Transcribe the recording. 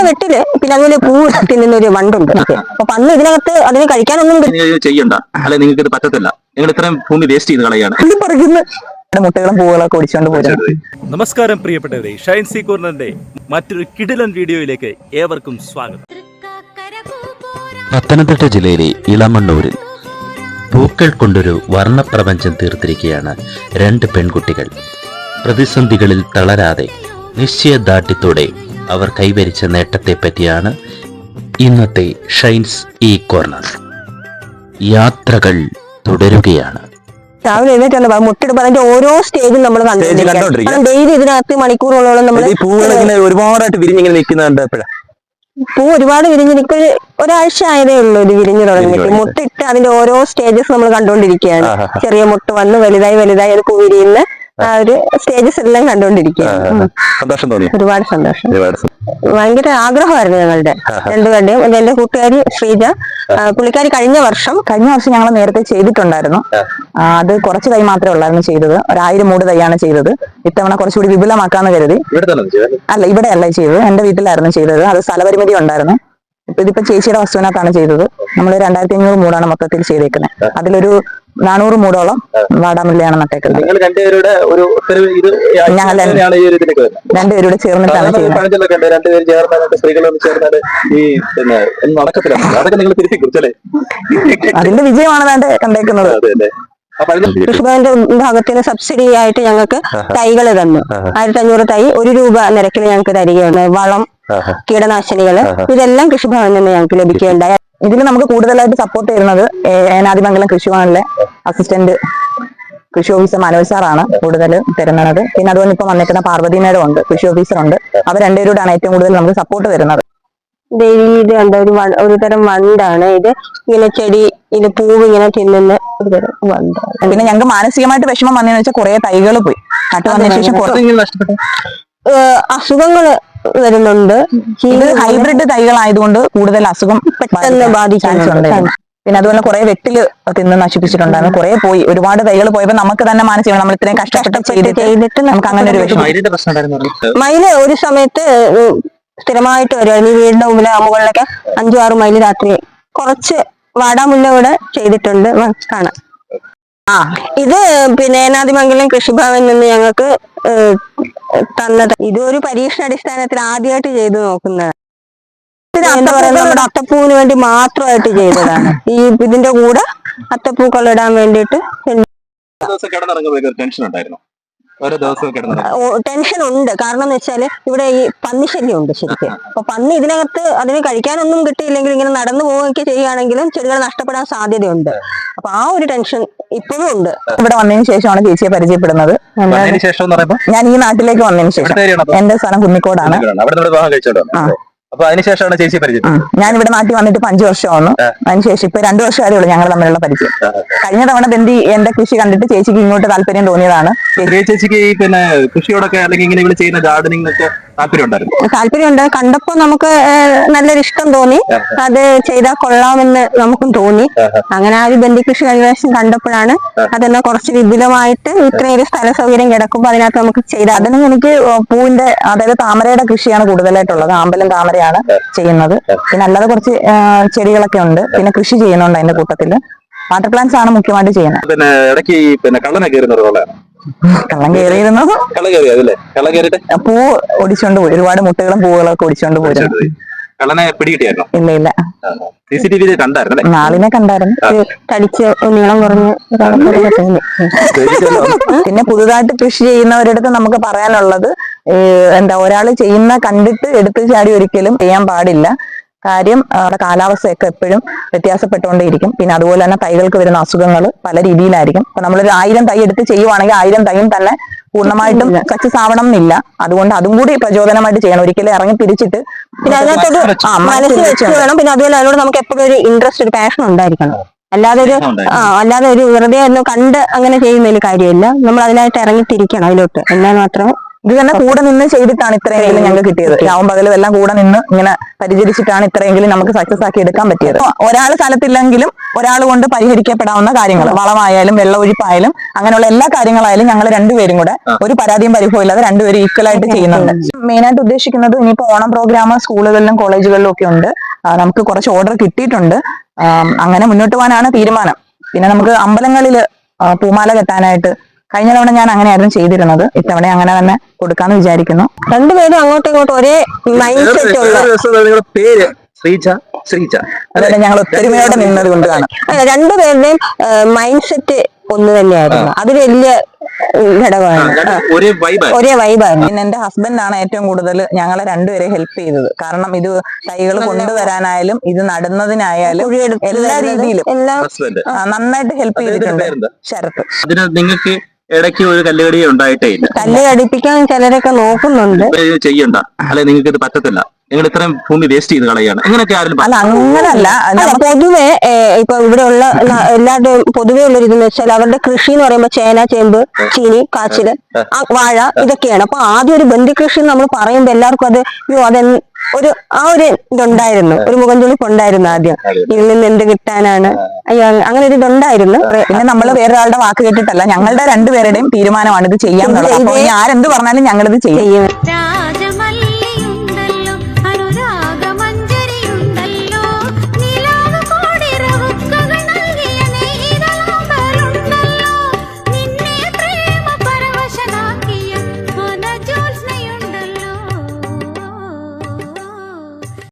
സാധാരണ വെട്ടിൽ പിന്നെ അതുപോലെ പൂ തിന്നുന്ന ഒരു വണ്ടുണ്ട്. അപ്പൊ പന്ന് ഇതിനകത്ത് അതിന് കഴിക്കാനൊന്നും ചെയ്യണ്ട. അല്ലെ നിങ്ങൾക്ക് ഇത് പറ്റത്തില്ല. നിങ്ങൾ ഇത്രയും ഭൂമി വേസ്റ്റ് ചെയ്ത് കളയാണ് പറിക്കുന്നു. മുട്ടകളും പൂവുകളൊക്കെ നമസ്കാരം പ്രിയപ്പെട്ടവരെ. ഷൈൻ സി കോർണറിന്റെ മറ്റൊരു കിടിലൻ വീഡിയോയിലേക്ക് ഏവർക്കും സ്വാഗതം. പത്തനംതിട്ട ജില്ലയിലെ ഇളമണ്ണൂരിൽ പൂക്കൾ കൊണ്ടൊരു വർണപ്രപഞ്ചം തീർത്തിരിക്കുകയാണ് രണ്ട് പെൺകുട്ടികൾ. പ്രതിസന്ധികളിൽ തളരാതെ നിശ്ചയദാർഢ്യത്തോടെ അവർ കൈവരിച്ച നേട്ടത്തെ പറ്റിയാണ് ഇന്നത്തെ ഷൈൻസ് ഈ കോർണർ. യാത്രകൾ തുടരുകയാണ്. രാവിലെ എഴുന്നേറ്റ് മുട്ടിടുമ്പോൾ അതിന്റെ ഓരോ സ്റ്റേജും നമ്മൾ കണ്ടോണ്ടിരിക്കുക. ഡെയിലി ഇതിനകത്ത് മണിക്കൂറുകളോളം നമ്മൾ ഒരുപാടായിട്ട് വിരിഞ്ഞിങ്ങനെ നിൽക്കുന്നുണ്ട് പൂ ഒരുപാട് വിരിഞ്ഞ് എനിക്ക് ഒരു ഒരാഴ്ച ആയതേ ഉള്ളൂ ഇത് വിരിഞ്ഞു തുടങ്ങിയിട്ട്. മുട്ടിട്ട് അതിന്റെ ഓരോ സ്റ്റേജസ് നമ്മൾ കണ്ടുകൊണ്ടിരിക്കുകയാണ്. ചെറിയ മുട്ട് വന്ന് വലുതായി വലുതായി അത് പൂ വിരിയുന്ന ആ ഒരു സ്റ്റേജസ് എല്ലാം കണ്ടുകൊണ്ടിരിക്കുകയാണ് സന്തോഷം തോന്നി. ഒരുപാട് സന്തോഷം. ഭയങ്കര ആഗ്രഹമായിരുന്നു ഞങ്ങളുടെ രണ്ടുപേരുടെയും. എന്റെ- എന്റെ കൂട്ടുകാരി ശ്രീജ പുള്ളിക്കാരി കഴിഞ്ഞ വർഷം കഴിഞ്ഞ വർഷം ഞങ്ങൾ നേരത്തെ ചെയ്തിട്ടുണ്ടായിരുന്നു. അത് കുറച്ച് തൈ മാത്രമേ ഉള്ളായിരുന്നു ചെയ്തത്. ഒരായിരം മൂട് തൈയാണ് ചെയ്തത്. ഇത്തവണ കുറച്ചുകൂടി വിപുലമാക്കാന്ന് കരുതി. അല്ല? ഇവിടെ അല്ല ചെയ്തത്. എന്റെ വീട്ടിലായിരുന്നു ചെയ്തത്. അത് സ്ഥലപരിമിതി ഉണ്ടായിരുന്നു. ഇപ്പൊ ഇതിപ്പോ ചേച്ചിയുടെ വസ്തുവിനകത്താണ് ചെയ്തത്. നമ്മൾ രണ്ടായിരത്തി അഞ്ഞൂറ് മൂടാണ് മൊത്തത്തിൽ ചെയ്തേക്കുന്നത് അതിലൊരു നാനൂറ് മൂടോളം വാടാമല്ലിയാണ് നട്ടേക്കുന്നത് നിങ്ങൾ രണ്ടുപേരുടെ ചേർന്നിട്ടാണ് അതിന്റെ വിജയമാണ് വേണ്ട കണ്ടേക്കുന്നത്. കൃഷിഭവന്റെ ഭാഗത്തിന് സബ്സിഡി ആയിട്ട് ഞങ്ങൾക്ക് തൈകൾ തന്നു. ആയിരത്തി അഞ്ഞൂറ് തൈ ഒരു രൂപ നിരക്കിൽ ഞങ്ങൾക്ക് തരികയാണ്. വളം കീടനാശിനികൾ കീടനാശിനികൾ ഇതെല്ലാം കൃഷിഭവനിൽ നിന്ന് ഞങ്ങൾക്ക് ലഭിക്കുകയുണ്ടായി. ഇതിൽ നമുക്ക് കൂടുതലായിട്ട് സപ്പോർട്ട് ചെയ്യുന്നത് ഏനാദിമംഗലം കൃഷിഭവനിലെ അസിസ്റ്റന്റ് കൃഷി ഓഫീസർ മനോജ് സാറാണ് കൂടുതൽ തരുന്നത്. പിന്നെ അതുപോലെ ഇപ്പൊ വന്നിരിക്കുന്ന പാർവതി മേഡം ഉണ്ട് കൃഷി ഓഫീസർ ഉണ്ട്. അവർ രണ്ടുപേരോടാണ് ഏറ്റവും കൂടുതൽ നമുക്ക് സപ്പോർട്ട് തരുന്നത്. ദേവി ഇത് കണ്ട ഒരു ഒരു തരം വണ്ടാണ്. ഇത് ഇങ്ങനെ ചെടി ഇത് പൂവ് ഇങ്ങനെ തിന്നുന്ന ഒരു തരം വണ്ടാണ്. പിന്നെ ഞങ്ങൾക്ക് മാനസികമായിട്ട് വിഷമം വന്നതെന്ന് വെച്ചാൽ കുറെ തൈകൾ പോയി. നട്ടു വന്നതിന് ശേഷം കുറെ ഇങ്ങനെ നഷ്ടപ്പെട്ടു? അസുഖങ്ങൾ വരുന്നുണ്ട്. ഇത് ഹൈബ്രിഡ് തൈകളായതുകൊണ്ട് കൂടുതൽ അസുഖം പെട്ടെന്ന് ബാധിക്കാൻ ചാൻസ് പിന്നെ അതുപോലെ കുറെ വെട്ടിൽ തിന്ന് നശിപ്പിച്ചിട്ടുണ്ടായിരുന്നു. കുറെ പോയി. ഒരുപാട് തൈകൾ പോയപ്പോ നമുക്ക് തന്നെ മാനസികം നമ്മൾ ഇത്രയും കഷ്ടപ്പെട്ട് ചെയ്തിട്ട് ചെയ്തിട്ട് നമുക്ക് അങ്ങനെ ഒരു മയിൽ ഒരു സമയത്ത് സ്ഥിരമായിട്ട് വരും. ഈ വീടിന്റെ മുമ്പിലെ മുകളിലൊക്കെ അഞ്ചു ആറ് മൈൽ രാത്രി കുറച്ച് വാടാമുല്ല ഇവിടെ ചെയ്തിട്ടുണ്ട് കാണാം. ആ. ഇത് പിന്നെ ഏനാദിമംഗലം കൃഷിഭവനിൽ നിന്ന് ഞങ്ങൾക്ക് തന്നത്. ഇത് ഒരു പരീക്ഷണാടിസ്ഥാനത്തിൽ ആദ്യമായിട്ട് ചെയ്തു നോക്കുന്നത്. ഇത് എന്താ പറയുക നമ്മുടെ അത്തപ്പൂവിന് വേണ്ടി മാത്രമായിട്ട് ചെയ്തതാണ്. ഈ ഇതിന്റെ കൂടെ അത്തപ്പൂക്കൾ ഇടാൻ വേണ്ടിയിട്ട് ടെൻഷൻ ഉണ്ടായിരുന്നു. ഓരോ ദിവസവും കിടന്നിറങ്ങും ടെൻഷൻ ഉണ്ട്. കാരണം എന്ന് വെച്ചാൽ ഇവിടെ ഈ പന്നി ശല്യം ഉണ്ട് ശരിക്കും. അപ്പൊ പന്നി ഇതിനകത്ത് അതിന് കഴിക്കാനൊന്നും കിട്ടിയില്ലെങ്കിൽ ഇങ്ങനെ നടന്നു പോവുകയൊക്കെ ചെയ്യുകയാണെങ്കിലും ചെടികൾ നഷ്ടപ്പെടാൻ സാധ്യതയുണ്ട്. അപ്പൊ ആ ഒരു ടെൻഷൻ ഇപ്പോഴും ഉണ്ട്. ഇവിടെ വന്നതിന് ശേഷമാണ് ചേച്ചിയെ പരിചയപ്പെടുന്നത്. ഞാൻ ഈ നാട്ടിലേക്ക് വന്നതിന് ശേഷം. എന്റെ സ്ഥലം കുന്നിക്കോടാണ്. അപ്പൊ അതിനുശേഷമാണ് ചേച്ചി പരിചയം. ഞാൻ ഇവിടെ നാട്ടിൽ വന്നിട്ട് അഞ്ചു വർഷമാവുന്നു. അതിനുശേഷം ഇപ്പൊ രണ്ടു വർഷമായേ ഉള്ളൂ ഞങ്ങൾ തമ്മിലുള്ള പരിചയം. കഴിഞ്ഞ തവണ ബന്ധി എന്റെ കൃഷി കണ്ടിട്ട് ചേച്ചിക്ക് ഇങ്ങോട്ട് താല്പര്യം തോന്നിയതാണ്. ചേച്ചിക്ക് പിന്നെ കൃഷിയോടൊക്കെ അല്ലെങ്കിൽ ഇങ്ങനെ ഇവിടെ ചെയ്യുന്ന ഗാർഡനിങ് താല്പര്യമുണ്ട് കണ്ടപ്പോ നമുക്ക് നല്ലൊരു ഇഷ്ടം തോന്നി. അത് ചെയ്താൽ കൊള്ളാമെന്ന് നമുക്കും തോന്നി. അങ്ങനെ ആ ഒരു ബന്ധി കൃഷി കൈവശം കണ്ടപ്പോഴാണ് അതെന്നെ കുറച്ച് വിപുലമായിട്ട് ഇത്രയും ഒരു സ്ഥല സൗകര്യം കിടക്കുമ്പോൾ അതിനകത്ത് നമുക്ക് ചെയ്താൽ അതിന് എനിക്ക് പൂവിന്റെ അതായത് താമരയുടെ കൃഷിയാണ് കൂടുതലായിട്ടുള്ളത്. ആമ്പലം താമരയാണ് ചെയ്യുന്നത്. പിന്നെ അല്ലാതെ കുറച്ച് ചെടികളൊക്കെ ഉണ്ട്. പിന്നെ കൃഷി ചെയ്യുന്നുണ്ട് അതിന്റെ കൂട്ടത്തിൽ. വാട്ടർ പ്ലാന്റ്സ് ആണ് മുഖ്യമായിട്ട് ചെയ്യുന്നത്. പിന്നെ ഇടയ്ക്ക് പിന്നെ കള്ളനെ കയറുന്ന ഒരു കള്ളം കയറിയിരുന്നു. കള്ള കയറി അതല്ലേ കള്ള കയറിയിട്ട്? പൂ ഒടിച്ചോണ്ട് പോയി. ഒരുപാട് മുട്ടകളും പൂവുകളും ഒക്കെ ഒടിച്ചോണ്ട് പോയിരുന്നു കള്ളനെ പിടികിട്ടിയായിരുന്നു? ഇല്ല ഇല്ല. സി സി ടി വി കണ്ടായിരുന്നു അല്ലേ? നാളിനെ കണ്ടായിരുന്നു. നീളം കുറഞ്ഞ് പിന്നെ പുതുതായിട്ട് കൃഷി ചെയ്യുന്നവരടുത്ത് നമുക്ക് പറയാനുള്ളത് എന്താ ഒരാൾ ചെയ്യുന്ന കണ്ടിട്ട് എടുത്തു ചാടി ഒരിക്കലും ചെയ്യാൻ പാടില്ല. കാര്യം അവിടെ കാലാവസ്ഥയൊക്കെ എപ്പോഴും വ്യത്യാസപ്പെട്ടുകൊണ്ടേയിരിക്കും. പിന്നെ അതുപോലെ തന്നെ തൈകൾക്ക് വരുന്ന അസുഖങ്ങൾ പല രീതിയിലായിരിക്കും. അപ്പൊ നമ്മളൊരു ആയിരം തൈ എടുത്ത് ചെയ്യുവാണെങ്കിൽ ആയിരം തൈയും തന്നെ പൂർണമായിട്ടും സക്സസ് ആവണം എന്നില്ല. അതുകൊണ്ട് അതും കൂടി പ്രചോദനമായിട്ട് ചെയ്യണം. ഒരിക്കലും ഇറങ്ങി തിരിച്ചിട്ട് പിന്നെ അതിനകത്തൊരു ആ, മനസ്സിൽ വെച്ച് വേണം. പിന്നെ അതുപോലെ അതിനോട് നമുക്ക് എപ്പോഴും ഒരു ഇൻട്രസ്റ്റ് ഒരു പാഷൻ ഉണ്ടായിരിക്കണം. അല്ലാതെ ഒരു ആ അല്ലാതെ ഒരു വെറുതെ ഒന്ന് കണ്ട് അങ്ങനെ ചെയ്യുന്നതിൽ കാര്യമില്ല. നമ്മൾ അതിനായിട്ട് ഇറങ്ങിത്തിരിക്കണം അതിലോട്ട്. എന്നാൽ മാത്രമേ ഇത് തന്നെ കൂടെ നിന്ന് ചെയ്തിട്ടാണ് ഇത്രയെങ്കിലും ഞങ്ങൾക്ക് കിട്ടിയത്. രാവും പകലും എല്ലാം കൂടെ നിന്ന് ഇങ്ങനെ പരിചരിച്ചിട്ടാണ് ഇത്രയെങ്കിലും നമുക്ക് സക്സസ് ആക്കി എടുക്കാൻ പറ്റിയത്. ഒരാൾ സ്ഥലത്തില്ലെങ്കിലും ഒരാൾ കൊണ്ട് പരിഹരിക്കപ്പെടാവുന്ന കാര്യങ്ങൾ. വളമായാലും വെള്ളമൊഴിപ്പായാലും അങ്ങനെയുള്ള എല്ലാ കാര്യങ്ങളായാലും ഞങ്ങൾ രണ്ടുപേരും കൂടെ ഒരു പരാതിയും പരിഭവം ഇല്ലാതെ രണ്ടുപേരും ഈക്വൽ ആയിട്ട് ചെയ്യുന്നുണ്ട്. മെയിൻ ആയിട്ട് ഉദ്ദേശിക്കുന്നത് ഇനിയിപ്പോ ഓണം പ്രോഗ്രാം സ്കൂളുകളിലും കോളേജുകളിലും ഒക്കെ ഉണ്ട്. നമുക്ക് കുറച്ച് ഓർഡർ കിട്ടിയിട്ടുണ്ട്. അങ്ങനെ മുന്നോട്ട് പോകാനാണ് തീരുമാനം. പിന്നെ നമുക്ക് അമ്പലങ്ങളിൽ പൂമാല കെട്ടാനായിട്ട് കഴിഞ്ഞ തവണ ഞാൻ അങ്ങനെയായിരുന്നു ചെയ്തിരുന്നത്. ഇത്തവണ അങ്ങനെ തന്നെ കൊടുക്കാന്ന് വിചാരിക്കുന്നു. രണ്ടുപേരും അങ്ങോട്ടും ഇങ്ങോട്ടും ഒരേ മൈൻഡ് സെറ്റ് ഉള്ള പേര്? ശ്രീജ ശ്രീജ. അതുപോലെ ഞങ്ങൾ ഒത്തൊരുമയോടെ നിന്നത് കൊണ്ടാണ് അല്ല, രണ്ടുപേരുടെയും മൈൻഡ് സെറ്റ് ഒന്ന് തന്നെയായിരുന്നു. അത് വലിയ ഘടകമാണ്. ഒരേ വൈബ് ഒരേ വൈബായിരുന്നു പിന്നെ എന്റെ ഹസ്ബൻഡാണ് ഏറ്റവും കൂടുതൽ ഞങ്ങളെ രണ്ടുപേരെ ഹെൽപ്പ് ചെയ്തത്. കാരണം ഇത് തൈകൾ കൊണ്ടുവരാനായാലും ഇത് നടുന്നതിനായാലും എല്ലാ രീതിയിലും ഹസ്ബൻഡ് നന്നായിട്ട് ഹെൽപ്പ് ചെയ്തിട്ടുണ്ട് ശരത്. ശരത്ത് നിങ്ങൾക്ക് ഇടയ്ക്ക് ഒരു കല്ലുകടി ഉണ്ടായിട്ടേ ഇല്ല കല്ല് കടിപ്പിക്കാൻ ചിലരൊക്കെ നോക്കുന്നുണ്ട്. ഇത് ചെയ്യണ്ട. അല്ലെ നിങ്ങൾക്ക് ഇത് പറ്റത്തില്ല. നിങ്ങൾ ഇത്രയും ഭൂമി വേസ്റ്റ് ചെയ്ത് കളയാണ്. എങ്ങനെയൊക്കെ ആരും അല്ല അങ്ങനല്ല. അല്ല പൊതുവെ ഇപ്പൊ ഇവിടെ ഉള്ള എല്ലാവരുടെയും പൊതുവെ ഉള്ളൊരു ഇതെന്ന് വെച്ചാൽ അവരുടെ കൃഷി എന്ന് പറയുമ്പോൾ ചേന ചേമ്പ് ചീനി കാച്ചിൽ ആ, വാഴ ഇതൊക്കെയാണ്. അപ്പൊ ആദ്യം ഒരു ബന്ധികൃഷി നമ്മൾ പറയുമ്പോൾ എല്ലാവർക്കും അത് അയ്യോ അതെ ഒരു ആ ഒരു ഇതുണ്ടായിരുന്നു. ഒരു മുഖംചുളിപ്പ് ഉണ്ടായിരുന്നു ആദ്യം. ഇതിൽ നിന്ന് എന്ത് കിട്ടാനാണ്? അയ്യോ അങ്ങ- അങ്ങനെ ഒരു ഇതുണ്ടായിരുന്നു. പിന്നെ നമ്മൾ വേറൊരാളുടെ വാക്ക് കേട്ടിട്ടല്ല ഞങ്ങളുടെ രണ്ടുപേരുടെയും തീരുമാനമാണ് ഇത് ചെയ്യാൻ ആരെന്ത് പറഞ്ഞാലും ഞങ്ങളിത് ചെയ്യും.